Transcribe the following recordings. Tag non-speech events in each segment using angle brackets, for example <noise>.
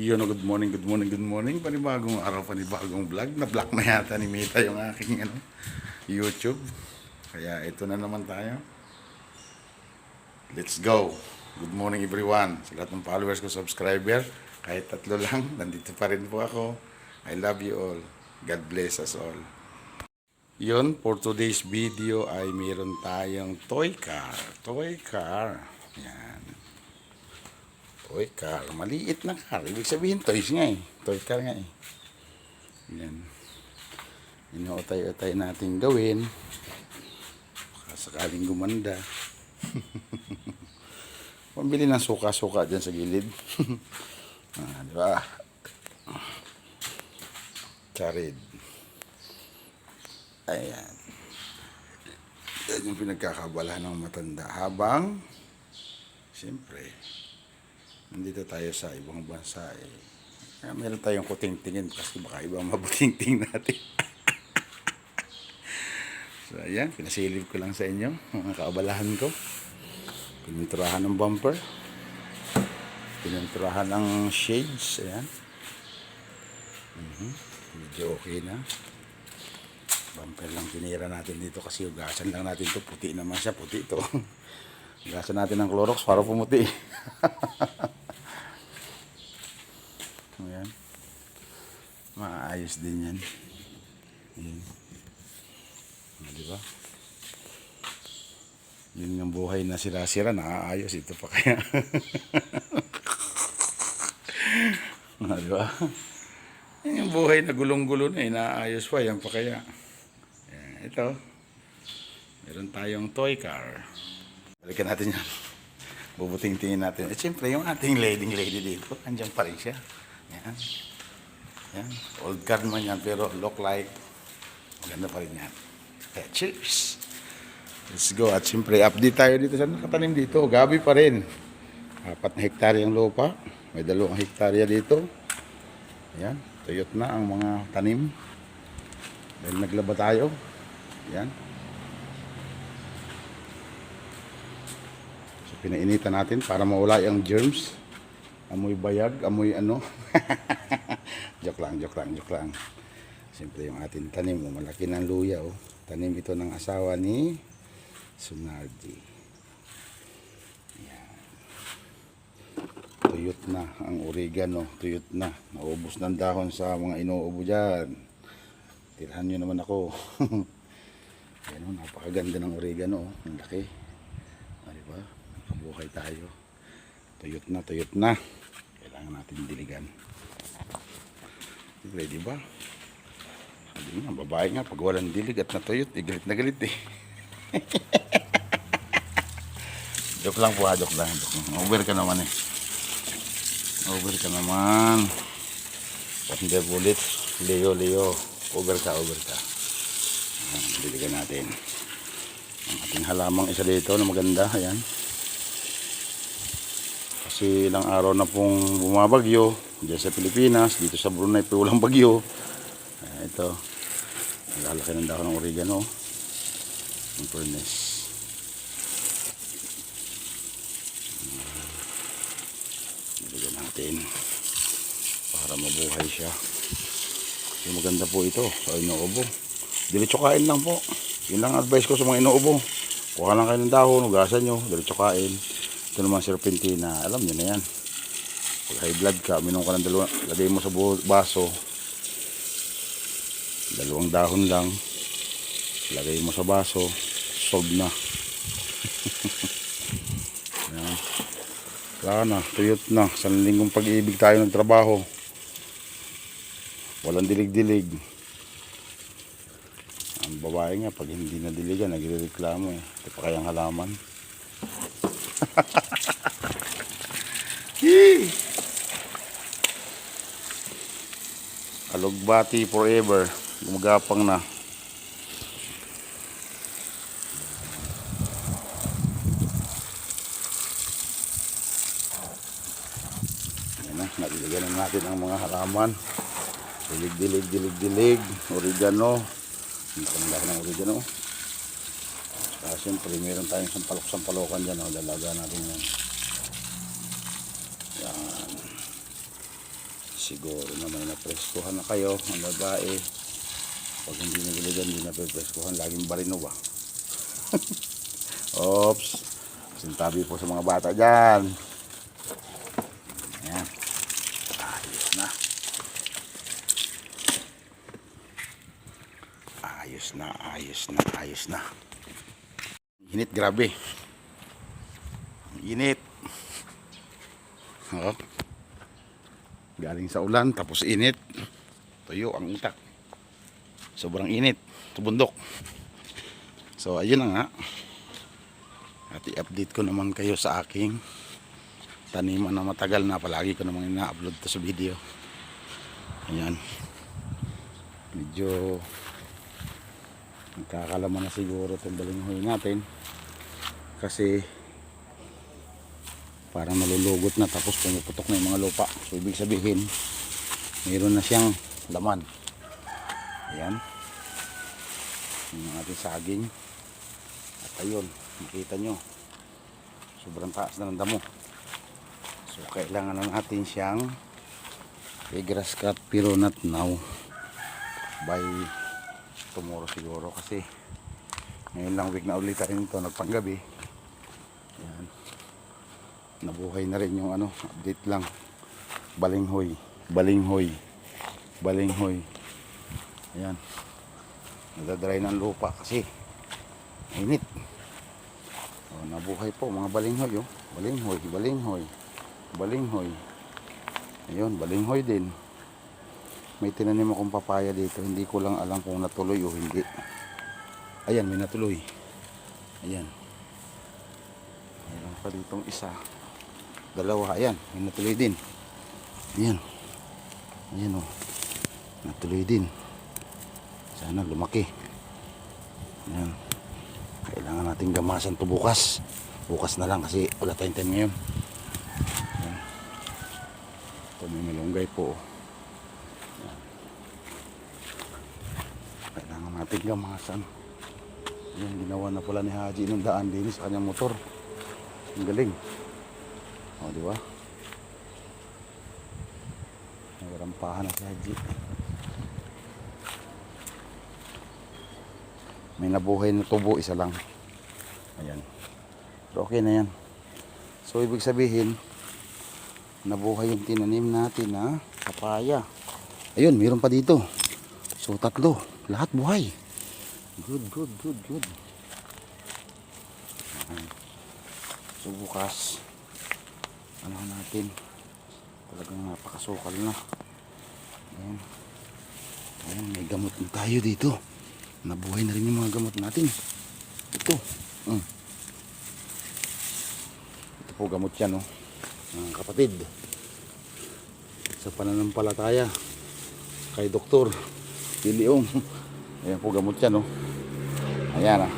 Yun, good morning, good morning, good morning. Panibagong araw, panibagong vlog. Na-block na yata ni Mita yung aking ano, YouTube. Kaya ito na naman tayo. Let's go. Good morning everyone. Sa lahat ng followers ko, subscriber, kahit tatlo lang, <laughs> nandito pa rin po ako. I love you all. God bless us all. Yun, for today's video ay meron tayong toy car. Toy car. Yan. Toy car. Maliit na car. Ibig sabihin, toys nga eh. Toy car nga eh. Yan. Inuutay-utay natin gawin. Baka sakaling gumanda. <laughs> Pambili ng suka-suka dyan sa gilid. <laughs> ah, di ba? Charid. Ayan. Yan yung pinagkakabalahan ng matanda. Habang, siyempre, nandito tayo sa ibang bansa eh. Kaya meron tayong kuting-tingin kasi baka ibang mabuting-ting <laughs> natin. so ayan, pinasilip ko lang sa inyo mga kaabalahan ko. Pininturahan ng bumper. Pininturahan ng shades. Ayan. Mhm. Medyo okay na. Bumper lang tinira natin dito kasi hugasan lang natin to Puti naman siya. Puti ito. hugasan <laughs> natin ng Clorox para pumuti. <laughs> Ayan. Maayos din yan. Ayan. Ah, di ba? Yun yung buhay na sira-sira, naaayos. Ito pa kaya. <laughs> ah, di ba? Yan yung buhay na gulong-gulo na, eh, naaayos pa. Yan pa kaya. Ayan, ito. Meron tayong toy car. Balikan natin yan. Bubuting-tingin natin. At siyempre, yung ating leading lady dito, andyan pa rin siya. Yan. Yan. Old car man yan, pero look like maganda pa rin yan. Kaya cheers! Let's go. At siyempre, update tayo dito sa nakatanim dito. Gabi pa rin. Apat na hektarya ang lupa. May dalawang hektarya dito. Ayan. Tuyot na ang mga tanim. Dahil naglaba tayo. Ayan. So, pinainitan natin para mawala yung germs. Amoy bayag, amoy ano. <laughs> joke lang, joke lang, joke lang. Siyempre yung ating tanim, oh, malaki ng luya. Oh. Tanim ito ng asawa ni Sunardi. Yan. Tuyot na ang oregano. Tuyot na. Naubos ng dahon sa mga inuubo dyan. Tirhan nyo naman ako. <laughs> Yan o, napakaganda ng oregano. oh. Ang laki. Di ba? Nakabuhay tayo. Tuyot na, tuyot na. Kailangan natin diligan. Di ba? Sabi nga, babae nga, pag walang dilig at natuyot, eh, galit na galit eh. <laughs> joke lang po ha, joke lang. Joke lang. Over ka naman eh. Over ka naman. Thunder bullet. Leo, Leo. Over ka, over ka. Diligan natin. Ang ating halamang isa dito na maganda. Ayan. Kasi ilang araw na pong bumabagyo dyan sa Pilipinas, dito sa Brunei po walang bagyo. Ayan, ito. Nalalaki ng dahon ng oregano. Ang furnace. Nilagyan natin para mabuhay siya. Yung maganda po ito sa inuubo. Diretso kain lang po. Yun lang advice ko sa mga inuubo. Kuha lang kayo ng dahon, hugasan nyo, diretso kain. Ito naman serpentina, alam nyo na yan. Pag high blood ka, minom ka ng dalawa, lagay mo sa baso. Dalawang dahon lang. Lagay mo sa baso, solve na. <laughs> Yan. Wala na, tuyot na. Sa linggong pag-ibig tayo ng trabaho. Walang dilig-dilig. Ang babae nga, pag hindi na diligan, nagre-reklamo eh. Ito pa kayang halaman. <laughs> Alugbati forever. Gumagapang na. Ayan na, naliligan na natin ang mga halaman. Dilig, dilig, dilig, dilig. Oregano. Pangla ng oregano. Siyempre, meron tayong sampalok-sampalokan dyan. O, oh. Oh, oh, yan. Siguro naman na may na kayo, ang babae. Pag hindi nagiligan, hindi napreskuhan. Laging barino ba? Ah. <laughs> Oops. Sintabi po sa mga bata dyan. Ayan. Ayos na. Ayos na, ayos na, ayos na. Init, grabe. Init. Oo. Galing sa ulan, tapos init. Tuyo ang utak. Sobrang init. Sa bundok. So, ayun na nga. At i-update ko naman kayo sa aking taniman na matagal na. Palagi ko naman ina-upload to sa video. Ayan. Medyo nagkakalaman na siguro itong balinghoy natin. Kasi parang nalulugot na tapos pumuputok na yung mga lupa. So ibig sabihin mayroon na siyang laman. Ayan. Yung ating saging. At ayun makita nyo. Sobrang taas na ng damo. So kailangan na natin siyang i-grass cut pero not now. By tomorrow siguro kasi ngayon lang week na ulit rin ito nagpanggabi nabuhay na rin yung ano update lang. Balinghoy. Balinghoy. Balinghoy. Ayan. Nadadry ng lupa kasi init o, nabuhay po mga balinghoy oh. balinghoy balinghoy balinghoy. Ayun balinghoy din. May tinanim akong papaya dito. Hindi ko lang alam kung natuloy o hindi. Ayan may natuloy. Ayan. Meron pa ditong isa. Dalawa, ayan. May natuloy din. Ayan. Ayan o. Natuloy din. Sana lumaki. Ayan. Kailangan natin gamasan to bukas. Bukas na lang kasi wala tayong time ngayon. Ayan. Ito may malunggay po. Ayan. Kailangan natin gamasan. Ayan, ginawa na pala ni Haji ng daan din sa kanyang motor. Ang galing. O, di ba? Nagarampahan na si Haji. May nabuhay na tubo, isa lang. Ayan. Pero okay na yan. So, ibig sabihin, nabuhay yung tinanim natin na papaya. Ayun, mayroon pa dito. So, tatlo. Lahat buhay. Good, good, good, good. So bukas, ano natin, talagang napakasukal na. Ayan. Ayan, may gamot na tayo dito. Nabuhay na rin yung mga gamot natin. Ito. Mm. Ito po gamot yan, oh. Mga kapatid. Sa pananampalataya. Kay Doktor Piliong. <laughs> Ayan po gamot yan, oh. Ayan, ah.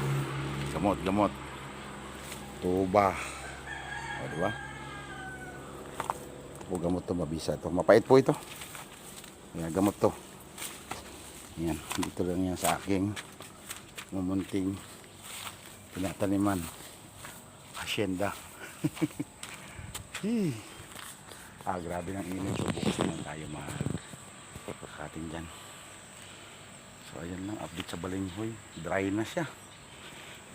Gamot, gamot. Tuba. O, diba? O, gamot to, mabisa to. Mapait po ito. Ayan, gamot to. Ayan, dito lang yan sa aking mumunting tinataniman. Hacienda. <laughs> Ah, grabe ng init. So, bukas naman tayo mag-cutting dyan. So, ayan lang. Update sa balinghoy. Dry na siya.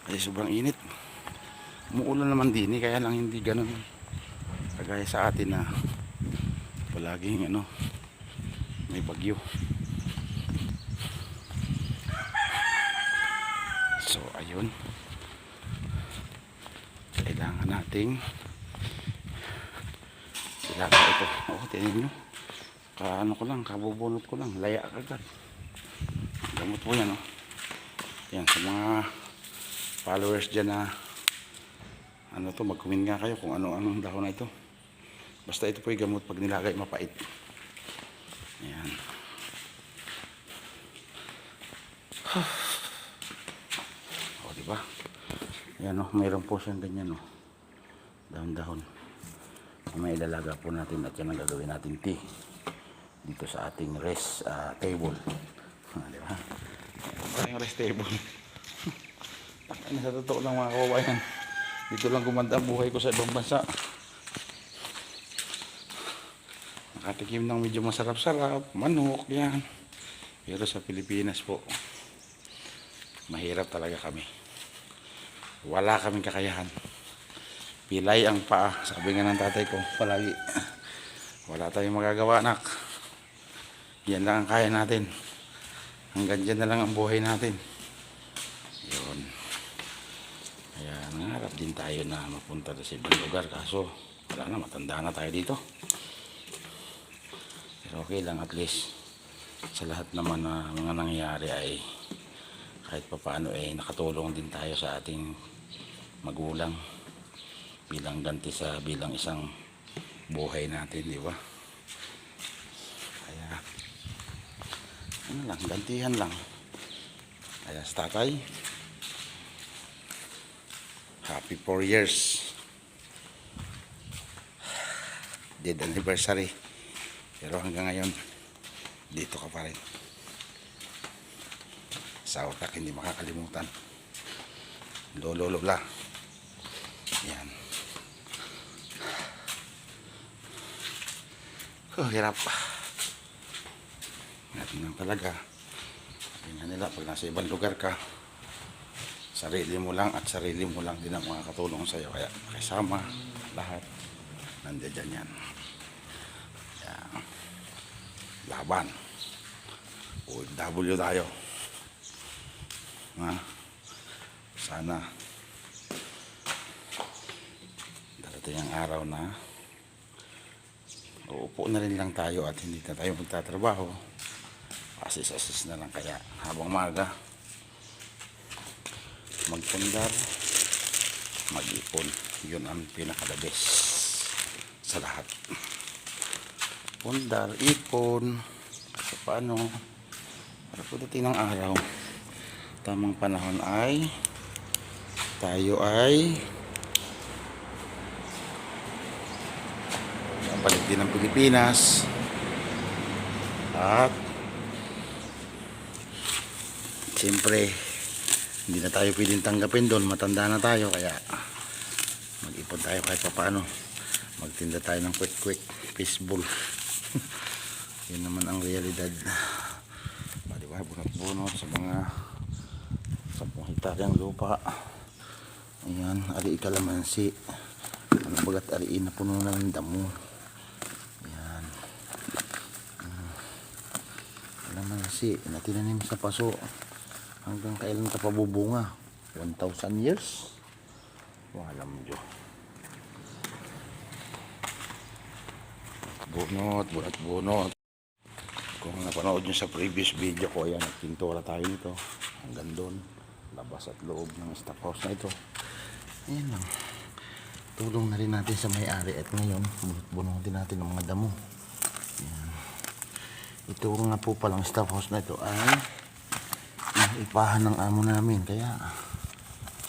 Kasi sobrang init umuulan naman din eh, kaya lang hindi ganun kagaya sa atin na palaging ano may bagyo. So ayun. Kailangan nating ilaga ito. Oh tinan nyo. Kaano ko lang kabubunot ko lang. Laya agad. Gamot po yan oh. Yan sa mga followers dyan na ano to mag-comment nga kayo kung ano anong dahon na ito basta ito po yung gamot pag nilagay mapait. Ayan. <sighs> O diba? Ayan o mayroon po siyang ganyan o. Dahon-dahon may ilalaga po natin at yan ang gagawin natin tea dito sa ating rest ah, table. <laughs> Ah, diba? Parang rest table. <laughs> Ano sa totoo lang mga kababayan dito lang gumanda ang buhay ko sa ibang bansa nakatikim ng medyo masarap-sarap, manok, yan. Pero sa Pilipinas po, mahirap talaga kami. Wala kaming kakayahan. Pilay ang paa, sabi nga ng tatay ko, palagi. Wala tayong magagawa, anak. Yan lang ang kaya natin. Hanggang dyan na lang ang buhay natin. Yun. Kaya nangarap din tayo na mapunta sa ibang lugar. Kaso, wala na, matanda na tayo dito. Okay lang at least sa lahat naman na mga nangyayari ay kahit papaano eh nakatulong din tayo sa ating magulang bilang ganti sa bilang isang buhay natin, di ba? Kaya ano lang, gantihan lang. Kaya sa happy 4 years. Dead anniversary. Pero hanggang ngayon, dito ka pa rin. Sa utak, hindi makakalimutan. Lolo, lola. Yan. Oh, hirap. Natin lang talaga. Nga nila, pag nasa ibang lugar ka, sarili mo lang at sarili mo lang din ang makakatulong sa iyo. Kaya makisama, lahat, nandiyan yan. Laban. OFW tayo. Ha? Sana darating ang araw na uupo na rin lang tayo at hindi na tayo magtatrabaho. Asis-asis na lang kaya habang maga magpundar mag-ipon yun ang best sa lahat pundar, ipon kasi paano para pagdating ng araw. Tamang panahon ay tayo ay balik din ng Pilipinas. At siyempre hindi na tayo pwedeng tanggapin doon matanda na tayo kaya mag-ipon tayo kahit pa paano magtinda tayo ng quick quick fishbowl yun naman ang realidad. Ah, di ba bunot-bunot sa mga 10 hektaryang lupa. Ayan ari kalamansi. Ano bagat ariin na puno ng damo. Ayan. Ah, kalamansi na tinanim sa paso. Hanggang kailan ka pabubunga? 1,000 years? Walang Diyos bunot bunot bunot. Kung napanood nyo sa previous video ko ayan nagpintura tayo nito. Hanggang doon labas at loob ng staff house na ito. Ayan lang. Tulong na rin natin sa may-ari at ngayon bunutin natin ng mga damo. Ayan. ito nga po palang staff house na ito ay ipahan ng amo namin. Kaya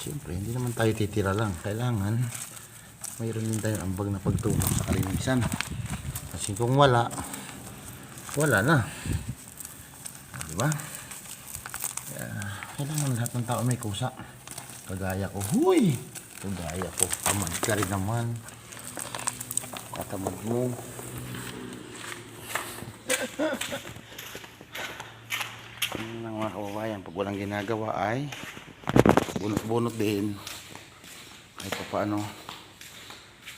siyempre hindi naman tayo titira lang. Kailangan mayroon din tayong ambag na pagtulong sa kalinisan kasi kung wala. Wala na. Di ba? Kaya kailangan lahat ng tao may kusa. Kagaya ko. Huy! Kagaya ko. Tamad ka rin naman. Katamad mo. <laughs> Yun lang mga kababayan, pag walang ginagawa ay bunot-bunot din. Kahit pa paano.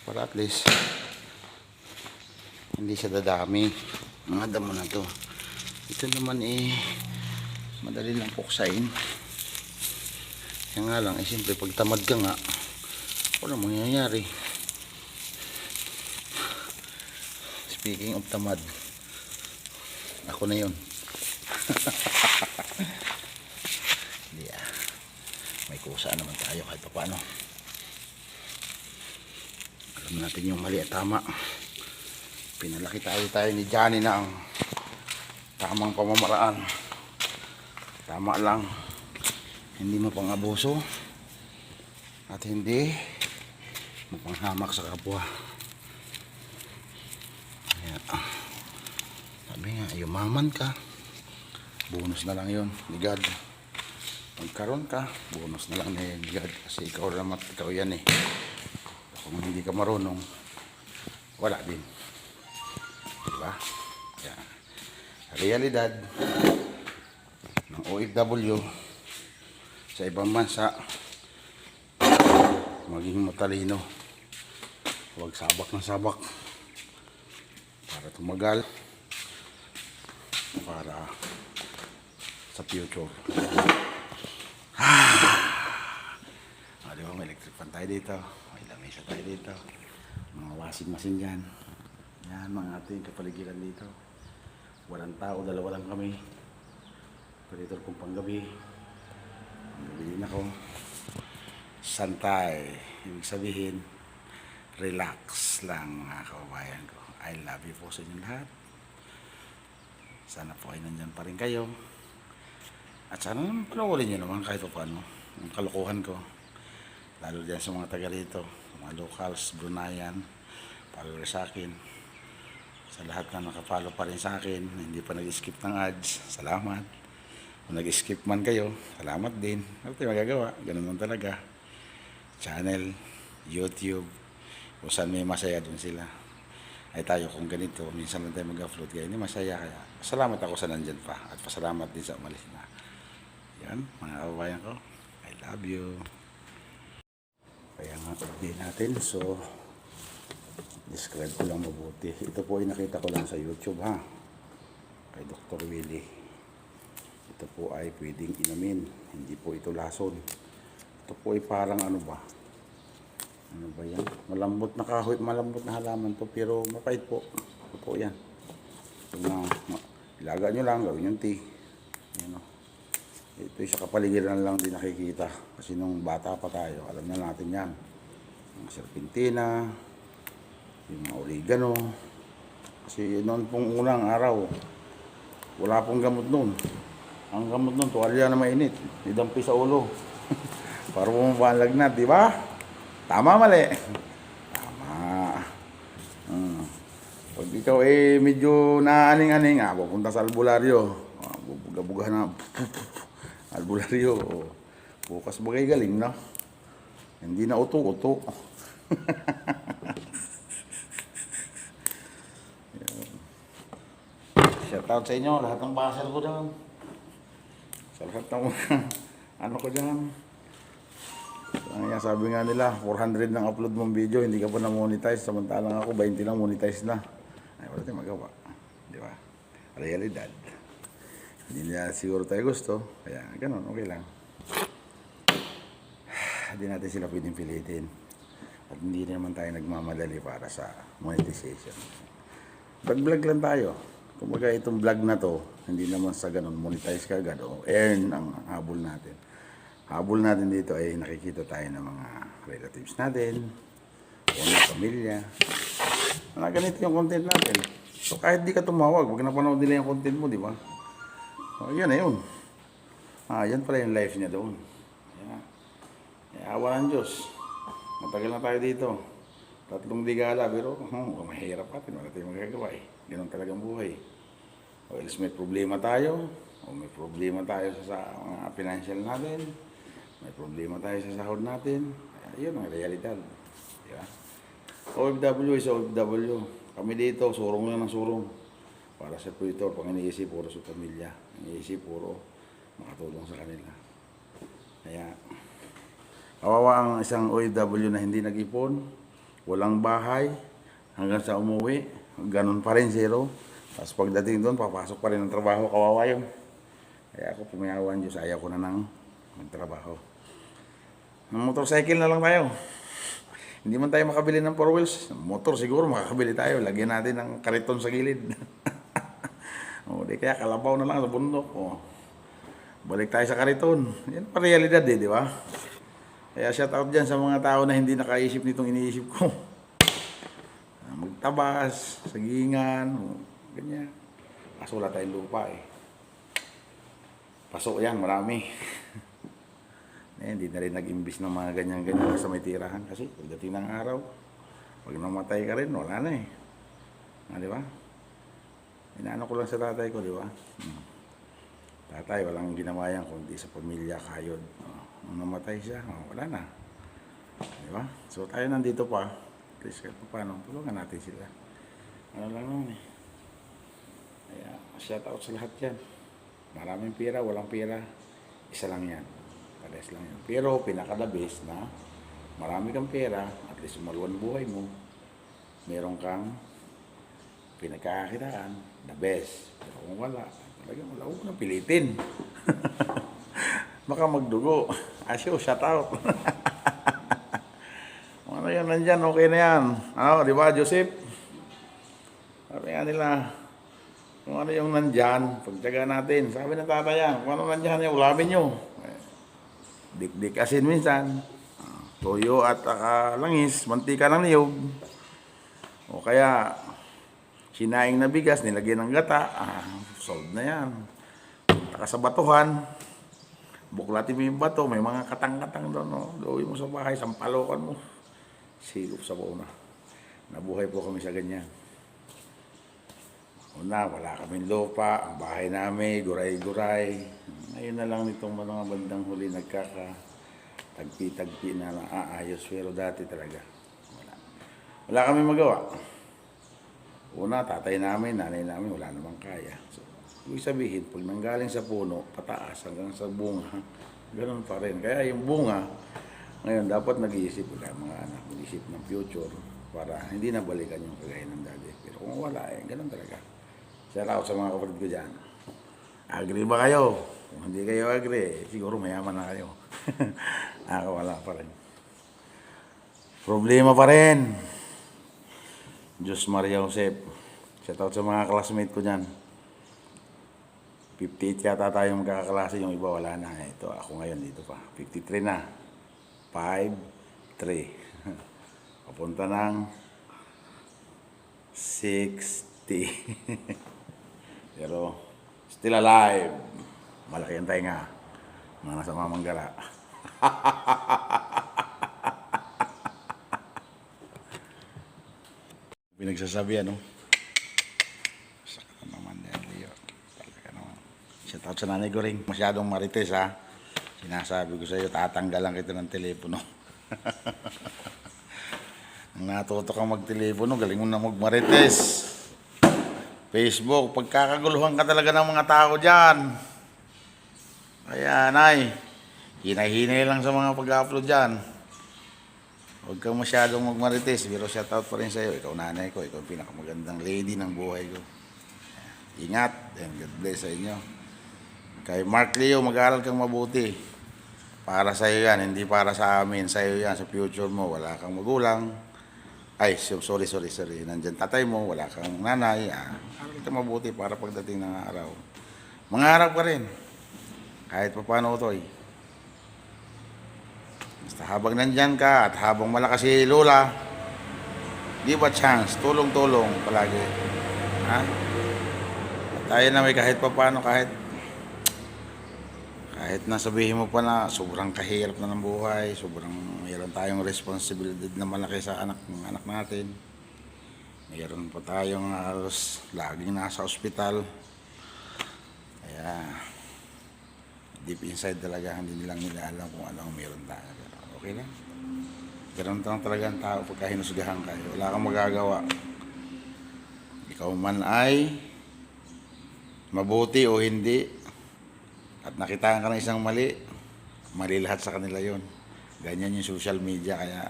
Para at least hindi siya dadami. Mga damo na to. Ito naman eh madali lang puksain. Kaya nga lang, eh siyempre pag tamad ka nga, wala mangyayari. Speaking of tamad, ako na yun. <laughs> Hindi ah. May kusa naman tayo kahit pa paano. Alam natin yung mali at tama. Pinalaki tayo tayo ni Johnny na ang tamang pamamaraan. Tama lang. Hindi mapang abuso. At hindi mapanghamak sa kapwa. Kaya, sabi nga, yumaman ka bonus na lang yon ni God magkaroon ka bonus na lang ni God kasi ikaw naman ikaw yan eh kung hindi ka marunong wala din Diba? Yan. Realidad ng OFW sa ibang bansa maging matalino huwag sabak ng sabak para tumagal para sa future ah, di ba may electric fan tayo dito may lamesa tayo dito mga washing machine dyan yan mga ating kapaligiran dito. Walang tao dalawa lang kami. Palitor kong panggabi. Panggabi din ako. Santay. Ibig sabihin relax lang mga kababayan ko. I love you po sa inyo lahat. Sana po ay nandyan pa rin kayo. At sana naman panoorin nyo naman kahit pa paano yung kalokohan ko. Lalo dyan sa mga taga rito mga locals, Brunayan follower sa akin sa lahat na nakapalo pa rin sa akin hindi pa nag-skip ng ads salamat. Kung nag-skip man kayo salamat din. Ano tayo magagawa? Ganun lang talaga. Channel YouTube kung saan may masaya dun sila. Ay tayo kung ganito minsan lang tayo mag-upload kaya hindi masaya kaya salamat ako sa nandyan pa. At pasalamat din sa umalis na. Yan mga kababayan ko I love you. Kaya nga update natin. So describe ko lang mabuti. Ito po ay nakita ko lang sa YouTube ha? Kay Dr. Willie. Ito po ay pwedeng inumin. Hindi po ito lason. Ito po ay parang ano ba? Ano ba yan? Malambot na kahoy malambot na halaman to pero mapait po. Ito po yan. Ito na ilaga nyo lang gawin yung tea. Yan o ito yung sa kapaligiran lang din nakikita. Kasi nung bata pa tayo alam na natin yan. Mga serpentina yung mga oregano kasi noon pong unang araw wala pong gamot noon. Ang gamot noon tuwalya na mainit. Idampi sa ulo. <laughs> Para bumaba ang lagnat di ba? Tama mali. Tama. Hmm. pag ikaw eh medyo naaning-aning ah pupunta sa albularyo. Ah, bubuga-buga na. <laughs> Albularyo. Bukas bagay galing no? Hindi na uto-uto <laughs> Shout out sa inyo, lahat ng baser ko dyan. Sa lahat ng <laughs> ano ko dyan. Kaya sabi nga nila, 400 ng upload mong video, hindi ka pa na-monetize. Samantalang ako, 20 lang monetize na. Ay, wala tayong magawa. Di ba? Realidad. Hindi nila siguro tayo gusto. Kaya, ganun, okay lang. <sighs> Hindi natin sila pwedeng pilitin. At hindi naman tayo nagmamadali para sa monetization. Vlog-vlog lang tayo. Kumbaga itong vlog na to, hindi naman sa ganun monetize ka agad o earn ang habol natin. Habol natin dito ay nakikita tayo ng mga relatives natin, o ng pamilya. Mga ganito yung content natin. So kahit di ka tumawag, wag na panood nila yung content mo, di ba? O yan na yun. Ah, yan pala yung life niya doon. Yan. Awa ng Diyos. Matagal na tayo dito. Tatlong digala, pero hmm, mahirap pa rin. Wala tayong magagawa eh. Ganun talagang buhay. O else may problema tayo, o may problema tayo sa, sa mga financial natin, may problema tayo sa sahod natin. Yun ang realidad. Di ba? OFW is OFW. Kami dito, surong lang ng surong. Para sa Twitter, pang iniisip, puro sa pamilya. Iniisip, puro makatulong sa kanila. Kaya, kawawa ang isang OFW na hindi nag-ipon, walang bahay, hanggang sa umuwi, ganun pa rin zero. Tapos pagdating doon, papasok pa rin ng trabaho, kawawa yun. Kaya ako pumayawan Diyos, ayaw ko na nang magtrabaho. Ng motorcycle na lang tayo. Hindi man tayo makabili ng four wheels. Motor siguro makakabili tayo. Lagyan natin ng kariton sa gilid. <laughs> o, di kaya kalabaw na lang sa bundok. O, balik tayo sa kariton. Yan pa realidad eh, di ba? Kaya shout out dyan sa mga tao na hindi nakaisip nitong iniisip ko. <laughs> Magtabas, sagingan, ganyan. Kaso wala tayong lupa eh. Pasok yan, marami. <laughs> eh, na rin nag-imbis ng mga ganyan-ganyan sa may tirahan kasi pagdating ng araw, pag namatay ka rin, wala na eh. Ah, di ba? Inaano ko lang sa tatay ko, di ba? Hmm. Tatay, walang ginawa yan kundi sa pamilya, kayod. Oh, nung namatay siya, oh, wala na. Di ba? So tayo nandito pa. At least kahit pa paano, tulungan natin sila. Ano lang naman eh. Shout out sa lahat yan. Maraming pera, walang pera. Isa lang yan. Pares lang yan. Pero pinaka-the na marami kang pera, at least umaluan buhay mo, meron kang pinagkakakitaan, the best. Pero kung wala, talagang wala huwag nang pilitin. <laughs> Baka magdugo. Asyo, shout out. <laughs> Ano yan nandyan, okay na yan. Ano, di ba, Joseph? Sabi nga nila, kung ano yung nandyan, pagtyaga natin. Sabi ng tatay yan, kung ano nandyan, yung ulamin nyo. Dik-dik asin minsan. Ah, Toyo at ah, langis, mantika ng niyog. O kaya, sinaing na bigas, nilagyan ng gata. Ah, solved na yan. Taka sa batuhan, buklatin mo yung bato, may mga katang-katang doon. No? Gawin mo sa bahay, sampalokan mo. Silop sa buo na. Nabuhay po kami sa ganyan. Una, wala kaming lupa, ang bahay namin, guray-guray. Ngayon na lang nitong mga bandang huli nagkaka tagpi-tagpi na naaayos. Pero dati talaga, wala. Wala kami magawa. Una, tatay namin, nanay namin, wala namang kaya. So, ibig sabihin, pag nanggaling sa puno, pataas hanggang sa bunga, ganun pa rin. Kaya yung bunga, ngayon, dapat nag-iisip wala mga anak, mag-iisip ng future para hindi na balikan yung kagaya ng dati. Pero kung wala, eh, ganun talaga. Shout out sa mga kapatid ko dyan. Agree ba kayo? Kung hindi kayo agree, eh, siguro mayaman na kayo. <laughs> Ako wala pa rin. Problema pa rin. Diyos Maria Josep. Shout out sa mga classmate ko dyan. 58 yata tayo magkakaklase, yung iba wala na. Ito, ako ngayon dito pa. 53 na. 5, 3. <laughs> Papunta ng 60. <laughs> Pero, still alive. Malaki ang tainga. Mga nasa mamanggala. <laughs> Pinagsasabi ano? Sakit naman yan, Leo. Talaga naman. Shout out sa nanay ko rin. Masyadong marites ha. Sinasabi ko sa iyo, tatanggalan kita ng telepono. <laughs> Natuto kang magtelepono, galing mo na magmarites. Facebook, pagkakaguluhan ka talaga ng mga tao dyan. Kaya, nay, hinay-hinay lang sa mga pag-upload dyan. Huwag kang masyadong magmarites, pero shoutout pa rin sa iyo. Ikaw nanay ko, ikaw ang pinakamagandang lady ng buhay ko. Ingat, and God bless sa inyo. Kay Mark Leo, mag-aaral kang mabuti. Para sa iyo yan, hindi para sa amin. Sa iyo yan, sa future mo, wala kang magulang. Ay, so- sorry, sorry, sorry. Nandyan tatay mo, wala kang nanay. Ah, aral ka mabuti para pagdating ng araw. Mangarap ka rin. Kahit pa paano, Toy. Basta habang nandyan ka at habang malakas si Lola, give a chance. Tulong-tulong palagi. Ha? At tayo na may kahit pa paano, kahit kahit na sabihin mo pa na sobrang kahirap na ng buhay, sobrang mayroon tayong responsibilidad na malaki sa anak ng anak natin. Mayroon pa tayong halos laging nasa ospital. Kaya deep inside talaga hindi nilang nila alam kung ano ang meron tayo. Okay lang. Ganun lang talaga ang tao pagka hinusgahan ka. Wala kang magagawa. Ikaw man ay mabuti o hindi, at nakitaan ka ng isang mali, mali lahat sa kanila yon. Ganyan yung social media, kaya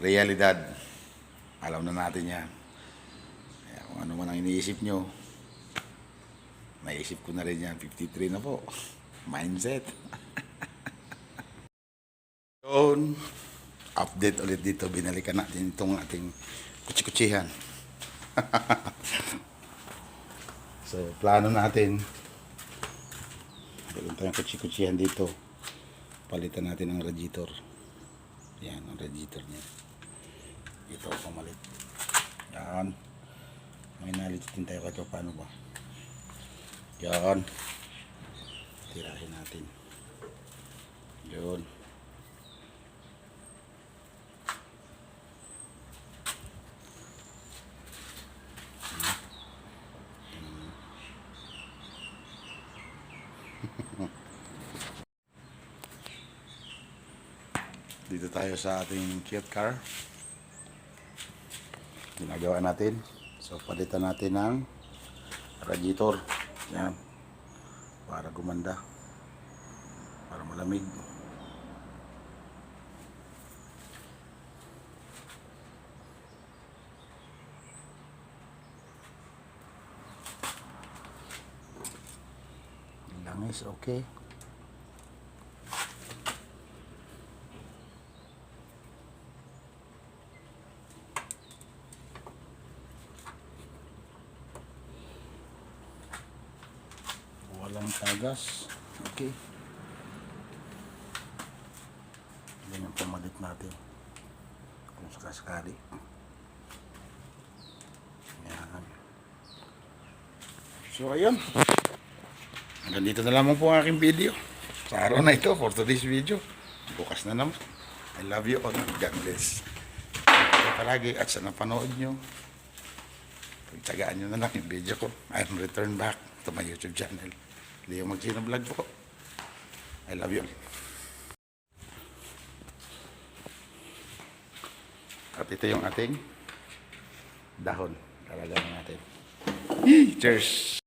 realidad, alam na natin yan. Kaya kung ano man ang iniisip nyo, naisip ko na rin yan, 53 na po. <laughs> Mindset. <laughs> Yun, update ulit dito, binalikan natin itong ating kutsi-kutsihan. <laughs> So, plano natin, meron tayong kutsi-kutsihan dito. Palitan natin ang radiator. Yan, ang radiator niya. Ito, pamalit. Yan. May knowledge din tayo pa paano ba. Yan. Tirahin natin. Yun. Dito tayo sa ating cute car. Ginagawa natin. So, So, palitan natin ng radiator. Yan. Para gumanda. Para malamig. Langis, okay. Walang tagas. Okay. Yan pumalit natin. Kung sakasakali. Yan. So, ayun. Hanggang dito na lamang po ang aking video. Sa araw na ito, for today's video. Bukas na naman. I love you all. God bless. Palagi at sa napanood nyo. Pagtsagaan nyo na lang yung video ko. I'll return back to my YouTube channel. Leo Magsino Vlog po. I love you. At ito yung ating dahon. Lalagyan natin. Cheers!